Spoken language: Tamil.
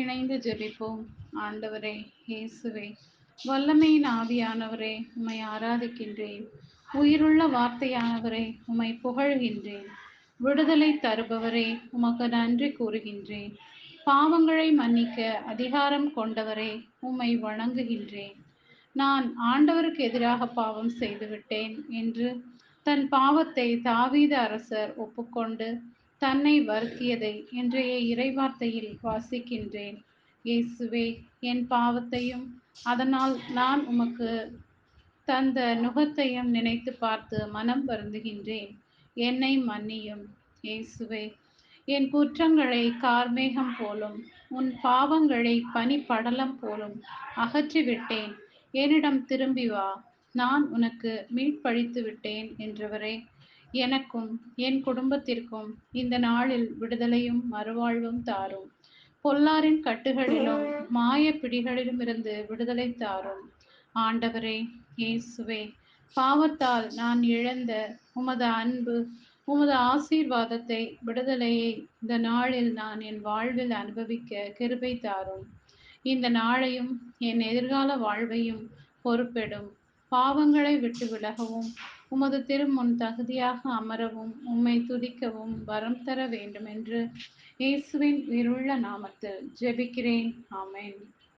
இணைந்து ஜெபிப்போம். ஆண்டவரே இயேசுவே வல்லமையின் ஆவியானவரே உம்மை ஆராதிக்கின்றேன். உயிருள்ள வார்த்தையானவரே உம்மை புகழ்கின்றேன். விடுதலை தருபவரே உமக்கு நன்றி கூறுகின்றேன். பாவங்களை மன்னிக்க அதிகாரம் கொண்டவரே உம்மை வணங்குகின்றேன். நான் ஆண்டவருக்கு எதிராக பாவம் செய்துவிட்டேன் என்று தன் பாவத்தை தாவீத அரசர் ஒப்புக்கொண்டு தன்னை வருத்தியதை இன்றைய இறைவார்த்தையில் வாசிக்கின்றேன். இயேசுவே என் பாவத்தையும் அதனால் நான் உமக்கு தந்த நுகத்தையும் நினைத்து பார்த்து மனம் வருந்துகின்றேன். என்னை மன்னியும். இயேசுவே என் குற்றங்களை கார்மேகம் போலும் உன் பாவங்களை பனிப்படலம் போலும் அகற்றிவிட்டேன். என்னிடம் திரும்பி வா. நான் உனக்கு மீட்பழித்து விட்டேன் என்றவரே. எனக்கும் என் குடும்பத்திற்கும் இந்த நாளில் விடுதலையும் மறுவாழ்வும் தாரும். பொல்லாரின் கட்டுகளிலும் மாய பிடிகளிலும் இருந்து விடுதலை தாரும். ஆண்டவரே இயேசுவே பாவத்தால் நான் இழந்த உமது அன்பு உமது ஆசீர்வாதத்தை விடுதலையை இந்த நாளில் நான் என் வாழ்வில் அனுபவிக்க கிருபை தாரும். இந்த நாளையும் என் எதிர்கால வாழ்வையும் பொறுப்பெடும். பாவங்களை விட்டு விலகவும் உமது திருமுன் தகுதியாக அமரவும் உம்மை துதிக்கவும் வரம் தர வேண்டும் என்று இயேசுவின் உயிருள்ள நாமத்தில் ஜெபிக்கிறேன். ஆமேன்.